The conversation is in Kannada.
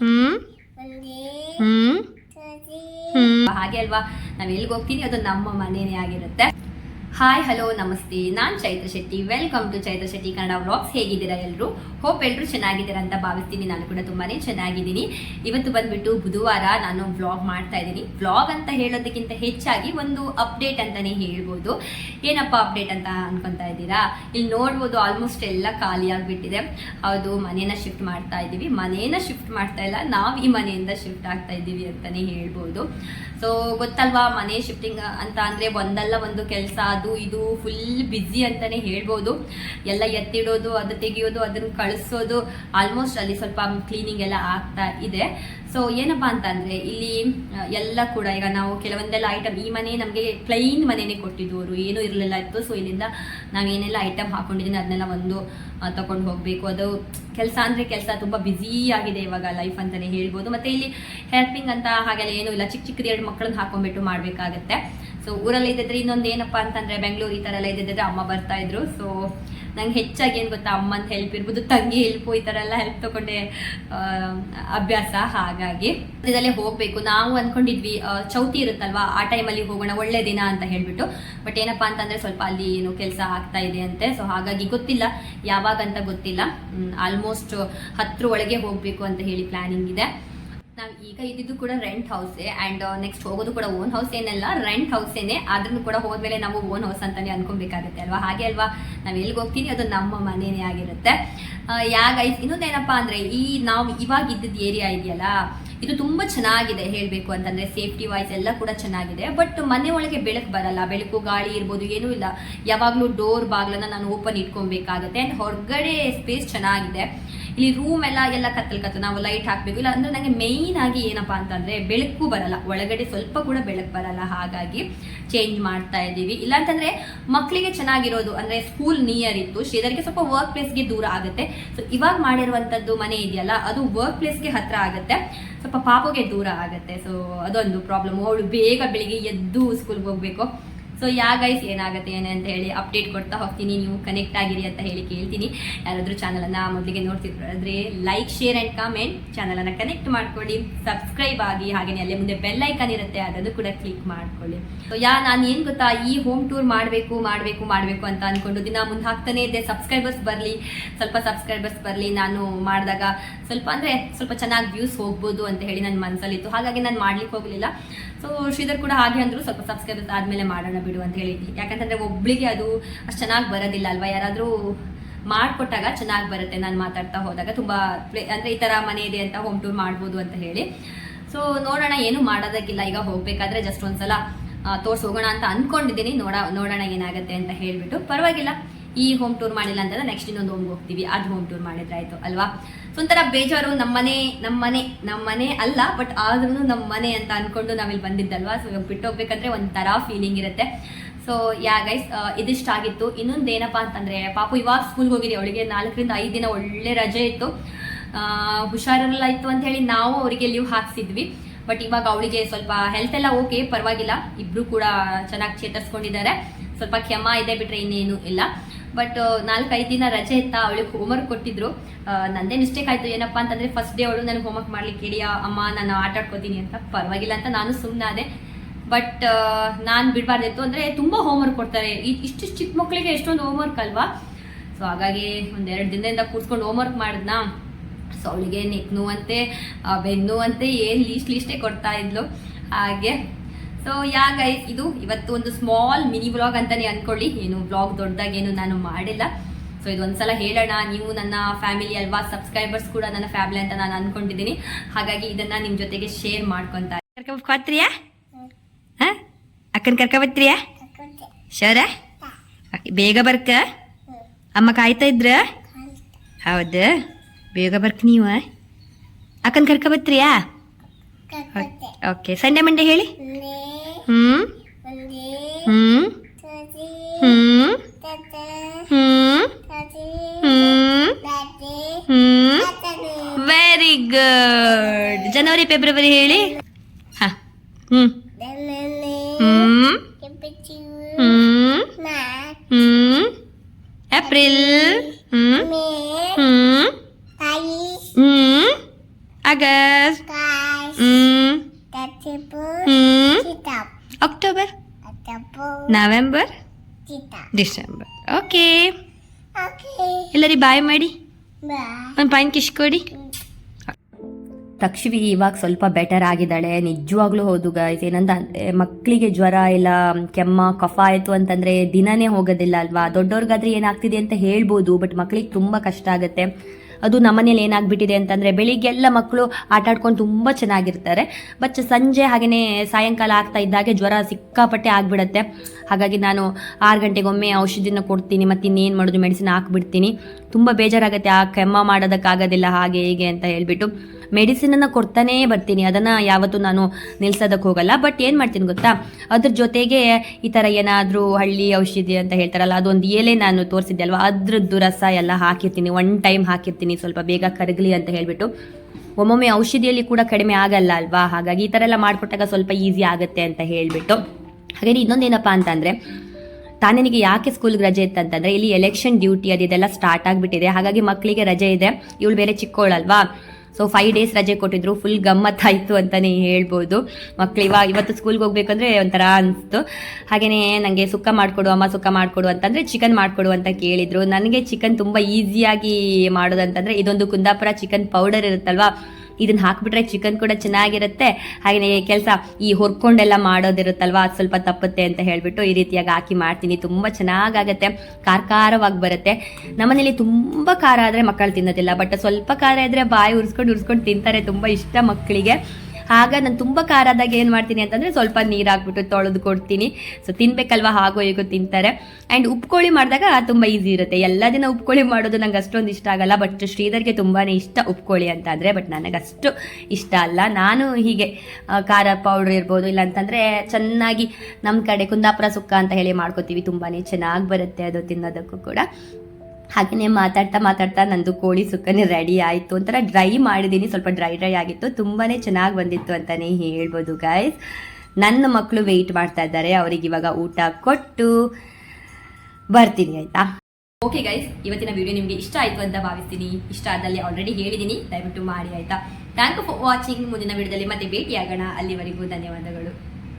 ಹ್ಮ್? ಹ್ಮ್? ಹಾಗೆ ಅಲ್ವಾ? ನಾವ್ ಎಲ್ಲಿಗೆ ಹೋಗ್ತೀನಿ? ಅದು ನಮ್ಮ ಮನೇನೆ ಆಗಿರುತ್ತೆ. ಹಾಯ್ ಹಲೋ ನಮಸ್ತೆ. ನಾನ್ Chaitra Shetty. Welcome to Chaitra Shetty Kannada vlogs ಹೇಗಿದ್ದೀರಾ ಎಲ್ಲರೂ ಹೋಪ್ ಎಲ್ಲರೂ ಚೆನ್ನಾಗಿದ್ದೀರಾ ಅಂತ ಭಾವಿಸ್ತೀನಿ. ನಾನು ಕೂಡ ತುಂಬಾನೇ ಚೆನ್ನಾಗಿದ್ದೀನಿ. ಇವತ್ತು ಬಂದ್ಬಿಟ್ಟು ಬುಧವಾರ ನಾನು ವ್ಲಾಗ್ ಮಾಡ್ತಾ ಇದ್ದೀನಿ. ವ್ಲಾಗ್ ಅಂತ ಹೇಳೋದಕ್ಕಿಂತ ಹೆಚ್ಚಾಗಿ ಒಂದು ಅಪ್ಡೇಟ್ ಅಂತಾನೆ ಹೇಳ್ಬೋದು. ಏನಪ್ಪ ಅಪ್ಡೇಟ್ ಅಂತ ಅನ್ಕೊಂತಾ ಇದ್ದೀರಾ? ಇಲ್ಲಿ ನೋಡ್ಬೋದು ಆಲ್ಮೋಸ್ಟ್ ಎಲ್ಲ ಖಾಲಿ ಆಗ್ಬಿಟ್ಟಿದೆ. ಹೌದು, ಮನೇನ ಶಿಫ್ಟ್ ಮಾಡ್ತಾ ಇದ್ದೀವಿ. ಮನೇನ ಶಿಫ್ಟ್ ಮಾಡ್ತಾ ಇಲ್ಲ. ನಾವು ಈ ಮನೆಯಿಂದ ಶಿಫ್ಟ್ ಆಗ್ತಾ ಇದ್ದೀವಿ ಅಂತಾನೆ ಹೇಳ್ಬೋದು. ಸೊ ಗೊತ್ತಲ್ವಾ ಮನೆ ಶಿಫ್ಟಿಂಗ್ ಅಂತ ಅಂದ್ರೆ ಒಂದಲ್ಲ ಒಂದು ಕೆಲಸ, ಅದು ಇದು ಫುಲ್ ಬ್ಯುಸಿ ಅಂತಾನೆ ಹೇಳ್ಬೋದು. ಎಲ್ಲ ಎತ್ತಿಡೋದು, ಅದು ತೆಗಿಯೋದು, ಅದನ್ನ ಕಳಿಸೋದು ಆಲ್ಮೋಸ್ಟ್ ಅಲ್ಲಿ ಸ್ವಲ್ಪ ಕ್ಲೀನಿಂಗ್ ಎಲ್ಲ ಆಗ್ತಾ ಇದೆ. ಸೊ ಏನಪ್ಪ ಅಂತಂದರೆ ಇಲ್ಲಿ ಎಲ್ಲ ಕೂಡ ಈಗ ನಾವು ಕೆಲವೊಂದೆಲ್ಲ ಐಟಮ್ ಈ ಮನೆ ನಮಗೆ ಪ್ಲೈನ್ ಮನೆನೇ ಕೊಟ್ಟಿದ್ದು ಅವರು ಏನೂ ಇರಲಿಲ್ಲ ಇತ್ತು. ಸೊ ಇಲ್ಲಿಂದ ನಾವು ಏನೆಲ್ಲ ಐಟಮ್ ಹಾಕೊಂಡಿದ್ದೀನಿ, ಅದನ್ನೆಲ್ಲ ಒಂದು ತಗೊಂಡು ಹೋಗಬೇಕು. ಅದು ಕೆಲಸ ಅಂದರೆ ಕೆಲಸ, ತುಂಬಾ ಬ್ಯುಸಿ ಆಗಿದೆ ಇವಾಗ ಲೈಫ್ ಅಂತಾನೆ ಹೇಳ್ಬೋದು. ಮತ್ತೆ ಇಲ್ಲಿ ಹೆಲ್ಪಿಂಗ್ ಅಂತ ಹಾಗೆಲ್ಲ ಏನೂ ಇಲ್ಲ. ಚಿಕ್ಕ ಚಿಕ್ಕದ ಎರಡು ಮಕ್ಕಳನ್ನ ಹಾಕೊಂಡ್ಬಿಟ್ಟು ಮಾಡ್ಬೇಕಾಗತ್ತೆ. ಸೊ ಊರಲ್ಲಿ ಇದ್ದಿದ್ರೆ ಇನ್ನೊಂದು ಏನಪ್ಪ ಅಂತಂದ್ರೆ, ಬೆಂಗಳೂರು ಈ ಥರ ಎಲ್ಲ ಇದ್ದಿದ್ರೆ ಅಮ್ಮ ಬರ್ತಾ ಇದ್ರು. ಸೊ ನಂಗೆ ಹೆಚ್ಚಾಗಿ ಏನು ಗೊತ್ತಾ ಅಮ್ಮನ ಹೆಲ್ಪ್ ಇರ್ಬೋದು, ತಂಗಿ ಹೆಲ್ಪ್ ಈ ಥರ ಎಲ್ಲ ಹೆಲ್ಪ್ ತಗೊಂಡೆ ಅಭ್ಯಾಸ. ಹಾಗಾಗಿ ಇದರಲ್ಲೇ ಹೋಗಬೇಕು. ನಾವು ಅಂದ್ಕೊಂಡಿದ್ವಿ ಚೌತಿ ಇರುತ್ತಲ್ವಾ, ಆ ಟೈಮಲ್ಲಿ ಹೋಗೋಣ, ಒಳ್ಳೆ ದಿನ ಅಂತ ಹೇಳ್ಬಿಟ್ಟು. ಬಟ್ ಏನಪ್ಪ ಅಂತಂದರೆ ಸ್ವಲ್ಪ ಅಲ್ಲಿ ಏನು ಕೆಲಸ ಆಗ್ತಾ ಇದೆ ಅಂತೆ. ಸೊ ಹಾಗಾಗಿ ಗೊತ್ತಿಲ್ಲ ಯಾವಾಗ ಅಂತ ಗೊತ್ತಿಲ್ಲ ಆಲ್ಮೋಸ್ಟ್ ಹತ್ರ ಒಳಗೆ ಹೋಗಬೇಕು ಅಂತ ಹೇಳಿ ಪ್ಲಾನಿಂಗ್ ಇದೆ. ನಾವು ಈಗ ಇದ್ದಿದ್ದು ಕೂಡ ರೆಂಟ್ ಹೌಸೇ ಅಂಡ್ ನೆಕ್ಸ್ಟ್ ಹೋಗೋದು ಕೂಡ ಓನ್ ಹೌಸ್ ಏನಲ್ಲ ರೆಂಟ್ ಹೌಸೇನೆ ಆದ್ರೂ ಕೂಡ ಹೋದ್ಮೇಲೆ ನಾವು ಓನ್ ಹೌಸ್ ಅಂತಾನೆ ಅನ್ಕೊಬೇಕಾಗುತ್ತೆ ಅಲ್ವಾ? ಹಾಗೆ ಅಲ್ವಾ? ನಾವು ಎಲ್ಲಿಗೆ ಹೋಗ್ತೀನಿ? ಅದು ನಮ್ಮ ಮನೆಯೇ ಆಗಿರುತ್ತೆ. ಯಾಗ ಇನ್ನೊಂದೇನಪ್ಪಾ ಅಂದ್ರೆ, ಈ ನಾವು ಇವಾಗ ಇದ್ದಿದ್ದ ಏರಿಯಾ ಇದೆಯಲ್ಲ, ಇದು ತುಂಬಾ ಚೆನ್ನಾಗಿದೆ ಹೇಳ್ಬೇಕು ಅಂತಂದ್ರೆ ಸೇಫ್ಟಿ ವೈಸ್ ಎಲ್ಲ ಕೂಡ ಚೆನ್ನಾಗಿದೆ. ಬಟ್ ಮನೆ ಒಳಗೆ ಬೆಳಕು ಬರಲ್ಲ. ಬೆಳಕು, ಗಾಳಿ ಇರ್ಬೋದು, ಏನೂ ಇಲ್ಲ. ಯಾವಾಗ್ಲೂ ಡೋರ್ ಬಾಗ್ಲನ್ನ ನಾನು ಓಪನ್ ಇಟ್ಕೊಬೇಕಾಗತ್ತೆ. ಅಂಡ್ ಹೊರಗಡೆ ಸ್ಪೇಸ್ ಚೆನ್ನಾಗಿದೆ. ಇಲ್ಲಿ ರೂಮ್ ಎಲ್ಲ ಎಲ್ಲ ಕತ್ತಲ್ ಕತ್ತಲು, ನಾವು ಲೈಟ್ ಹಾಕ್ಬೇಕು. ಇಲ್ಲ ಅಂದ್ರೆ ನಂಗೆ ಮೇಯ್ನ್ ಆಗಿ ಏನಪ್ಪಾ ಅಂತಂದ್ರೆ ಬೆಳಕು ಬರಲ್ಲ. ಒಳಗಡೆ ಸ್ವಲ್ಪ ಕೂಡ ಬೆಳಕು ಬರಲ್ಲ. ಹಾಗಾಗಿ ಚೇಂಜ್ ಮಾಡ್ತಾ ಇದ್ದೀವಿ. ಇಲ್ಲಾಂತಂದ್ರೆ ಮಕ್ಕಳಿಗೆ ಚೆನ್ನಾಗಿರೋದು ಅಂದ್ರೆ ಸ್ಕೂಲ್ ನಿಯರ್ ಇತ್ತು. ಶ್ರೀಧರ್ಗೆ ಸ್ವಲ್ಪ ವರ್ಕ್ ಪ್ಲೇಸ್ಗೆ ದೂರ ಆಗುತ್ತೆ. ಸೊ ಇವಾಗ ಮಾಡಿರುವಂತದ್ದು ಮನೆ ಇದೆಯಲ್ಲ, ಅದು ವರ್ಕ್ ಪ್ಲೇಸ್ಗೆ ಹತ್ರ ಆಗುತ್ತೆ. ಸ್ವಲ್ಪ ಪಾಪಗೆ ದೂರ ಆಗುತ್ತೆ. ಸೊ ಅದೊಂದು ಪ್ರಾಬ್ಲಮ್ ಅವಳು ಬೇಗ ಬೆಳಿಗ್ಗೆ ಎದ್ದು ಸ್ಕೂಲ್ಗೆ ಹೋಗ್ಬೇಕು. ಸೊ ಯಾ ಗೈಸ್ ಏನಾಗುತ್ತೆ, ಏನೇ ಅಂತ ಹೇಳಿ ಅಪ್ಡೇಟ್ ಕೊಡ್ತಾ ಹೋಗ್ತೀನಿ. ನೀವು ಕನೆಕ್ಟ್ ಆಗಿರಿ ಅಂತ ಹೇಳಿ ಕೇಳ್ತೀನಿ. ಯಾರಾದರೂ ಚಾನಲನ್ನು ಮೊದಲಿಗೆ ನೋಡ್ತಿದ್ರೆ ಲೈಕ್ ಶೇರ್ ಆ್ಯಂಡ್ ಕಾಮೆಂಟ್ ಚಾನಲನ್ನು ಕನೆಕ್ಟ್ ಮಾಡ್ಕೊಳ್ಳಿ. ಸಬ್ಸ್ಕ್ರೈಬ್ ಆಗಿ ಹಾಗೆಯೇ ಅಲ್ಲೇ ಮುಂದೆ ಬೆಲ್ ಐಕನ್ ಇರುತ್ತೆ ಅದನ್ನು ಕೂಡ ಕ್ಲಿಕ್ ಮಾಡ್ಕೊಳ್ಳಿ. ಸೊ ಯಾ ನಾನು ಏನು ಗೊತ್ತಾ, ಈ ಹೋಮ್ ಟೂರ್ ಮಾಡಬೇಕು ಮಾಡಬೇಕು ಮಾಡಬೇಕು ಅಂತ ಅಂದ್ಕೊಂಡು ದಿನ ಮುಂದೆ ಹಾಕ್ತಾನೇ ಇದ್ದೆ. ಸಬ್ಸ್ಕ್ರೈಬರ್ಸ್ ಬರಲಿ, ಸ್ವಲ್ಪ ಸಬ್ಸ್ಕ್ರೈಬರ್ಸ್ ಬರಲಿ. ನಾನು ಮಾಡಿದಾಗ ಸ್ವಲ್ಪ ಅಂದರೆ ಸ್ವಲ್ಪ ಚೆನ್ನಾಗಿ ವ್ಯೂಸ್ ಹೋಗ್ಬೋದು ಅಂತ ಹೇಳಿ ನನ್ನ ಮನಸ್ಸಲ್ಲಿತ್ತು ಹಾಗಾಗಿ ನಾನು ಮಾಡ್ಲಿಕ್ಕೆ ಹೋಗಲಿಲ್ಲ. ಸೊ ಶ್ರೀಧರ್ ಕೂಡ ಹಾಗೆ ಅಂದ್ರು, ಸ್ವಲ್ಪ ಸಬ್ಸ್ಕ್ರೈಬರ್ಸ್ ಆದಮೇಲೆ ಮಾಡೋಣ ಬಿಡು ಅಂತ ಹೇಳಿ. ಯಾಕಂತಂದ್ರೆ ಒಬ್ಳಿಗೆ ಅದು ಅಷ್ಟು ಚೆನ್ನಾಗಿ ಬರೋದಿಲ್ಲ ಅಲ್ವಾ? ಯಾರಾದರೂ ಮಾಡಿಕೊಟ್ಟಾಗ ಚೆನ್ನಾಗಿ ಬರುತ್ತೆ ನಾನು ಮಾತಾಡ್ತಾ ಹೋದಾಗ. ತುಂಬ ಅಂದರೆ ಈ ಥರ ಮನೆ ಇದೆ ಅಂತ ಹೋಮ್ ಟೂರ್ ಮಾಡ್ಬೋದು ಅಂತ ಹೇಳಿ. ಸೊ ನೋಡೋಣ, ಏನು ಮಾಡೋದಕ್ಕಿಲ್ಲ. ಈಗ ಹೋಗಬೇಕಾದ್ರೆ ಜಸ್ಟ್ ಒಂದ್ಸಲ ತೋರ್ಸ್ ಹೋಗೋಣ ಅಂತ ಅಂದ್ಕೊಂಡಿದ್ದೀನಿ ನೋಡ, ನೋಡೋಣ ಏನಾಗುತ್ತೆ ಅಂತ ಹೇಳ್ಬಿಟ್ಟು. ಪರವಾಗಿಲ್ಲ. ಈ ಹೋಮ್ ಟೂರ್ ಮಾಡಿಲ್ಲ ಅಂತಂದ್ರೆ ನೆಕ್ಸ್ಟ್ ಇನ್ನೊಂದು ಹೋಮ್ಗೆ ಹೋಗ್ತೀವಿ. ಅದು ಹೋಮ್ ಟೂರ್ ಮಾಡಿದ್ರಾಯ್ತು ಅಲ್ವಾ? ಒಂಥರ ಬೇಜಾರು, ನಮ್ಮನೆ ನಮ್ಮನೆ ನಮ್ಮನೆ ಅಲ್ಲ ಬಟ್ ಆದ್ರೂ ನಮ್ಮ ಮನೆ ಅಂತ ಅನ್ಕೊಂಡು ನಾವಿಲ್ಲಿ ಬಂದಿದ್ದಲ್ವಾ? ಸೊ ಇವಾಗ ಬಿಟ್ಟು ಹೋಗ್ಬೇಕಂದ್ರೆ ಒಂಥರ ಫೀಲಿಂಗ್ ಇರುತ್ತೆ. ಸೊ ಯಾ ಗೈಸ್ ಇದಿಷ್ಟಾಗಿತ್ತು. ಇನ್ನೊಂದು ಏನಪ್ಪಾ ಅಂತಂದ್ರೆ, ಪಾಪು ಇವಾಗ ಸ್ಕೂಲ್ಗೆ ಹೋಗಿದೆ ಅವಳಿಗೆ ನಾಲ್ಕರಿಂದ ಐದು ದಿನ ಒಳ್ಳೆ ರಜೆ ಇತ್ತು. ಹುಷಾರಲ್ಲ ಇತ್ತು ಅಂತ ಹೇಳಿ ನಾವು ಅವರಿಗೆ ಲೀವ್ ಹಾಕ್ಸಿದ್ವಿ. ಬಟ್ ಇವಾಗ ಅವಳಿಗೆ ಸ್ವಲ್ಪ ಹೆಲ್ತ್ ಎಲ್ಲ ಓಕೆ ಪರವಾಗಿಲ್ಲ. ಇಬ್ರು ಕೂಡ ಚೆನ್ನಾಗಿ ಚೇತರಿಸ್ಕೊಂಡಿದ್ದಾರೆ. ಸ್ವಲ್ಪ ಕೆಮ್ಮ ಇದೆ ಬಿಟ್ರೆ ಇನ್ನೇನು ಇಲ್ಲ. ಬಟ್ ನಾಲ್ಕೈದು ದಿನ ರಜೆ ಇತ್ತಾ ಅವಳಿಗೆ ಹೋಮ್ವರ್ಕ್ ಕೊಟ್ಟಿದ್ರು. ನಂದೇ ಮಿಸ್ಟೇಕ್ ಆಯ್ತು. ಏನಪ್ಪಾ ಅಂತಂದ್ರೆ ಫಸ್ಟ್ ಡೇ ಅವಳು ನನಗೆ ಹೋಮ್ವರ್ಕ್ ಮಾಡ್ಲಿಕ್ಕೆ ಹೇಳಿ ಅಮ್ಮ ನಾನು ಆಟ ಆಡ್ಕೋತೀನಿ ಅಂತ. ಪರವಾಗಿಲ್ಲ ಅಂತ ನಾನು ಸುಮ್ಮನಾದೆ ಬಟ್ ನಾನು ಬಿಡಬಾರ್ದಿತ್ತು. ಅಂದ್ರೆ ತುಂಬಾ ಹೋಮ್ವರ್ಕ್ ಕೊಡ್ತಾರೆ. ಇಷ್ಟು ಚಿಕ್ಕ ಮಕ್ಕಳಿಗೆ ಎಷ್ಟೊಂದು ಹೋಮ್ವರ್ಕ್ ಅಲ್ವಾ? ಸೊ ಹಾಗಾಗಿ ಒಂದೆರಡು ದಿನದಿಂದ ಕೂರ್ಸ್ಕೊಂಡು ಹೋಮ್ವರ್ಕ್ ಮಾಡಿದ್ನ? ಸೊ ಅವಳಿಗೆ ನೆಕ್ ನೋವಂತೆ ಆ, ಬೆನ್ನು ಅಂತೆ ಏನು ಲೀಸ್ಟ್ ಲೀಸ್ಟೇ ಕೊಡ್ತಾ ಇದ್ಲು. ಹಾಗೆ ಸೊ ಯಾ ಗೈಸ್ ಇದು ಇವತ್ತು ಒಂದು ಸ್ಮಾಲ್ ಮಿನಿ ವ್ಲಾಗ್ ಅಂತಾನೆ ಅನ್ಕೊಳ್ಳಿ. ಏನು ವ್ಲಾಗ್ ದೊಡ್ಡದಾಗೇನು ನಾನು ಮಾಡಿಲ್ಲ. ಸೊ ಇದು ಒಂದ್ಸಲ ಹೇಳೋಣ. ನೀವು ನನ್ನ ಫ್ಯಾಮಿಲಿ ಅಲ್ವಾ? ಸಬ್ಸ್ಕ್ರೈಬರ್ಸ್ ಕೂಡ ನನ್ನ ಫ್ಯಾಮಿಲಿ ಅಂತ ನಾನು ಅನ್ಕೊಂಡಿದ್ದೀನಿ. ಹಾಗಾಗಿ ಇದನ್ನ ನಿಮ್ ಜೊತೆಗೆ ಶೇರ್ ಮಾಡ್ಕೊಂತ ಹಾಂ? ಅಕ್ಕನ ಕರ್ಕೋಬತ್ರಿಯಾ ಶರ ಬೇಗ ಬರ್ಕ? ಅಮ್ಮ ಕಾಯ್ತಾ ಇದ್ರ? ಹೌದು. ಬೇಗ ಬರ್ಕ ನೀವು ಅಕ್ಕನ ಕರ್ಕೊಬತ್ರಿಯಾ ಓಕೆ. ಸಂಡೆ ಮಂಡೆ ಹೇಳಿ? ಒಂದೇ ಹ್ಮ್ ಒಂದೇ ಹ್ಮ್ ಸರಿ ಹ್ಮ್ ತತ ಹ್ಮ್ ಸರಿ ಹ್ಮ್ ದಾದೆ ಹ್ಮ್ ತತನೆ ವೆರಿ ಗುಡ್ ಜನವರಿ ಫೆಬ್ರವರಿ ಹೇಳಿ ಹ ಹ್ಮ್ ದನನೆ ಹ್ಮ್ ಕೆಪಿಚು ಹ್ಮ್ ಮಾ ಹ್ಮ್ ಏಪ್ರಿಲ್ ಹ್ಮ್ ಮೇ ಹ್ಮ್ ತಾಯಿ ಹ್ಮ್ ಆಗಸ್ಟ್ guys, ಹ್ಮ್ Tatibu, ಹ್ಮ್ Tita, October November. December okay Okay, ಎಲ್ಲರಿ ಬಾಯ್ ಮಾಡಿ. Bye. ಒಂದು ಪಾಯಿಂಟ್ ಕಿಶ್ ಕೊಡಿ ತಕ್ಷವಿ ಇವಾಗ ಸ್ವಲ್ಪ ಬೆಟರ್ ಆಗಿದ್ದಾಳೆ. ನಿಜವಾಗ್ಲೂ ಹೌದು ಗೈಸ್ ಏನಂತ ಅಂದ್ರೆ ಮಕ್ಕಳಿಗೆ ಜ್ವರ ಇಲ್ಲ ಕೆಮ್ಮ ಕಫ ಆಯಿತು ಅಂತಂದರೆ ದಿನನೇ ಹೋಗೋದಿಲ್ಲ ಅಲ್ವಾ? ದೊಡ್ಡವ್ರಿಗಾದ್ರೆ ಏನಾಗ್ತಿದೆ ಅಂತ ಹೇಳ್ಬೋದು ಬಟ್ ಮಕ್ಕಳಿಗೆ ತುಂಬ ಕಷ್ಟ ಆಗುತ್ತೆ. ಅದು ನಮ್ಮನೇಲಿ ಏನಾಗ್ಬಿಟ್ಟಿದೆ ಅಂತಂದ್ರೆ ಬೆಳಿಗ್ಗೆಲ್ಲ ಮಕ್ಕಳು ಆಟ ಆಡ್ಕೊಂಡು ತುಂಬ ಚೆನ್ನಾಗಿರ್ತಾರೆ. ಬಟ್ ಸಂಜೆ ಹಾಗೆಯೇ ಸಾಯಂಕಾಲ ಆಗ್ತಾ ಇದ್ದಾಗೆ ಜ್ವರ ಸಿಕ್ಕಾಪಟ್ಟೆ ಆಗಿಬಿಡತ್ತೆ. ಹಾಗಾಗಿ ನಾನು ಆರು ಗಂಟೆಗೊಮ್ಮೆ ಔಷಧಿನ ಕೊಡ್ತೀನಿ ಮತ್ತು ಇನ್ನೇನು ಮಾಡೋದು ಮೆಡಿಸಿನ್ ಹಾಕ್ಬಿಡ್ತೀನಿ. ತುಂಬ ಬೇಜಾರಾಗುತ್ತೆ ಆ ಕೆಮ್ಮ ಮಾಡೋದಕ್ಕಾಗೋದಿಲ್ಲ ಹಾಗೆ ಹೀಗೆ ಅಂತ ಹೇಳ್ಬಿಟ್ಟು. ಮೆಡಿಸಿನನ್ನು ಕೊಡ್ತಾನೇ ಬರ್ತೀನಿ. ಅದನ್ನು ಯಾವತ್ತೂ ನಾನು ನಿಲ್ಸೋದಕ್ಕೆ ಹೋಗಲ್ಲ. ಬಟ್ ಏನು ಮಾಡ್ತೀನಿ ಗೊತ್ತಾ? ಅದ್ರ ಜೊತೆಗೆ ಈ ಥರ ಏನಾದರೂ ಹಳ್ಳಿ ಔಷಧಿ ಅಂತ ಹೇಳ್ತಾರಲ್ಲ, ಅದೊಂದು ಎಲೆ ನಾನು ತೋರಿಸಿದ್ದೆ ಅಲ್ವಾ ಅದ್ರದ್ದು ರಸ ಎಲ್ಲ ಹಾಕಿರ್ತೀನಿ. ಒನ್ ಟೈಮ್ ಹಾಕಿರ್ತೀನಿ. ಸ್ವಲ್ಪ ಬೇಗ ಕರಗಲಿ ಅಂತ ಹೇಳ್ಬಿಟ್ಟು. ಒಮ್ಮೊಮ್ಮೆ ಔಷಧಿಯಲ್ಲಿ ಕೂಡ ಕಡಿಮೆ ಆಗಲ್ಲ ಅಲ್ವಾ? ಹಾಗಾಗಿ ಈ ಥರ ಎಲ್ಲ ಮಾಡಿಕೊಟ್ಟಾಗ ಸ್ವಲ್ಪ ಈಸಿ ಆಗುತ್ತೆ ಅಂತ ಹೇಳಿಬಿಟ್ಟು. ಹಾಗೆ ಇನ್ನೊಂದೇನಪ್ಪ ಅಂತಂದರೆ ತಾನೇನಿಗೆ ಯಾಕೆ ಸ್ಕೂಲ್ಗೆ ರಜೆ ಇತ್ತಂತಂದ್ರೆ ಇಲ್ಲಿ ಎಲೆಕ್ಷನ್ ಡ್ಯೂಟಿ ಅದೆಲ್ಲ ಸ್ಟಾರ್ಟ್ ಆಗಿಬಿಟ್ಟಿದೆ. ಹಾಗಾಗಿ ಮಕ್ಕಳಿಗೆ ರಜೆ ಇದೆ. ಇವಳು ಬೇರೆ ಚಿಕ್ಕವಳಲ್ವಾ ಸೊ ಫೈವ್ ಡೇಸ್ ರಜೆ ಕೊಟ್ಟಿದ್ರು. ಫುಲ್ ಗಮ್ಮತ್ತಾಯಿತು ಅಂತಲೇ ಹೇಳ್ಬೋದು. ಮಕ್ಳು ಇವಾಗ ಇವತ್ತು ಸ್ಕೂಲ್ಗೆ ಹೋಗ್ಬೇಕಂದ್ರೆ ಒಂಥರ ಅನಿಸ್ತು. ಹಾಗೆಯೇ ನನಗೆ ಸುಕ್ಕ ಮಾಡಿಕೊಡು, ಅಮ್ಮ ಸುಕ್ಕ ಮಾಡಿಕೊಡು ಅಂತಂದರೆ ಚಿಕನ್ ಮಾಡಿಕೊಡು ಅಂತ ಕೇಳಿದರು. ನನಗೆ ಚಿಕನ್ ತುಂಬ ಈಸಿಯಾಗಿ ಮಾಡೋದಂತಂದರೆ ಇದೊಂದು ಕುಂದಾಪುರ ಚಿಕನ್ ಪೌಡರ್ ಇರುತ್ತಲ್ವಾ? ಇದನ್ನ ಹಾಕ್ಬಿಟ್ರೆ ಚಿಕನ್ ಕೂಡ ಚೆನ್ನಾಗಿರುತ್ತೆ. ಹಾಗೆಯೇ ಕೆಲಸ ಈ ಹೊರ್ಕೊಂಡೆಲ್ಲ ಮಾಡೋದಿರುತ್ತಲ್ವಾ, ಅದು ಸ್ವಲ್ಪ ತಪ್ಪುತ್ತೆ ಅಂತ ಹೇಳ್ಬಿಟ್ಟು ಈ ರೀತಿಯಾಗಿ ಹಾಕಿ ಮಾಡ್ತೀನಿ. ತುಂಬ ಚೆನ್ನಾಗಾಗತ್ತೆ ಖಾರ ಖಾರವಾಗಿ ಬರುತ್ತೆ. ನಮ್ಮನೇಲಿ ತುಂಬ ಖಾರ ಆದರೆ ಮಕ್ಕಳು ತಿನ್ನೋದಿಲ್ಲ ಬಟ್ ಸ್ವಲ್ಪ ಖಾರ ಇದ್ರೆ ಬಾಯಿ ಉರ್ಸ್ಕೊಂಡು ಉರ್ಸ್ಕೊಂಡು ತಿಂತಾರೆ ತುಂಬ ಇಷ್ಟ ಮಕ್ಕಳಿಗೆ ಆಗ ನಾನು ತುಂಬ ಖಾರ ಆದಾಗ ಏನು ಮಾಡ್ತೀನಿ ಅಂತಂದರೆ ಸ್ವಲ್ಪ ನೀರು ಹಾಕ್ಬಿಟ್ಟು ತೊಳೆದು ಕೊಡ್ತೀನಿ. ಸೊ ತಿನ್ಬೇಕಲ್ವಾ? ಹಾಗೋ ಹೇಗೋ ತಿಂತಾರೆ. ಆ್ಯಂಡ್ ಉಪ್ಕೋಳಿ ಮಾಡಿದಾಗ ತುಂಬ ಈಸಿ ಇರುತ್ತೆ. ಎಲ್ಲ ದಿನ ಉಪ್ಕೋಳಿ ಮಾಡೋದು ನಂಗೆ ಅಷ್ಟೊಂದು ಇಷ್ಟ ಆಗಲ್ಲ. ಬಟ್ ಶ್ರೀಧರ್ಗೆ ತುಂಬಾ ಇಷ್ಟ ಉಪ್ಕೋಳಿ ಅಂತ ಅಂದರೆ ಬಟ್ ನನಗಷ್ಟು ಇಷ್ಟ ಅಲ್ಲ. ನಾನು ಹೀಗೆ ಖಾರ ಪೌಡ್ರ್ ಇರ್ಬೋದು ಇಲ್ಲ ಅಂತಂದರೆ ಚೆನ್ನಾಗಿ ನಮ್ಮ ಕಡೆ ಕುಂದಾಪುರ ಸುಕ್ಕ ಅಂತ ಹೇಳಿ ಮಾಡ್ಕೋತೀವಿ. ತುಂಬಾ ಚೆನ್ನಾಗಿ ಬರುತ್ತೆ ಅದು ತಿನ್ನೋದಕ್ಕೂ ಕೂಡ. ಹಾಗೆಯೇ ಮಾತಾಡ್ತಾ ಮಾತಾಡ್ತಾ ನಂದು ಕೋಳಿ ಸುಕ್ಕನೆ ರೆಡಿ ಆಯಿತು. ಒಂಥರ ಡ್ರೈ ಮಾಡಿದ್ದೀನಿ ಸ್ವಲ್ಪ ಡ್ರೈ ಡ್ರೈ ಆಗಿತ್ತು. ತುಂಬಾ ಚೆನ್ನಾಗಿ ಬಂದಿತ್ತು ಅಂತಲೇ ಹೇಳ್ಬೋದು ಗಾಯ್ಸ್ ನನ್ನ ಮಕ್ಕಳು ವೆಯ್ಟ್ ಮಾಡ್ತಾ ಇದ್ದಾರೆ. ಅವ್ರಿಗೆ ಇವಾಗ ಊಟ ಕೊಟ್ಟು ಬರ್ತೀನಿ, ಆಯಿತಾ? ಓಕೆ ಗೈಸ್ ಇವತ್ತಿನ ವಿಡಿಯೋ ನಿಮಗೆ ಇಷ್ಟ ಆಯಿತು ಅಂತ ಭಾವಿಸ್ತೀನಿ. ಇಷ್ಟ ಆದಲ್ಲಿ ಆಲ್ರೆಡಿ ಹೇಳಿದ್ದೀನಿ ದಯವಿಟ್ಟು ಮಾಡಿ, ಆಯಿತಾ? ಥ್ಯಾಂಕ್ ಯು ಫಾರ್ ವಾಚಿಂಗ್ ಮುಂದಿನ ವಿಡಿಯೋದಲ್ಲಿ ಮತ್ತೆ ಭೇಟಿಯಾಗೋಣ. ಅಲ್ಲಿವರೆಗೂ ಧನ್ಯವಾದಗಳು.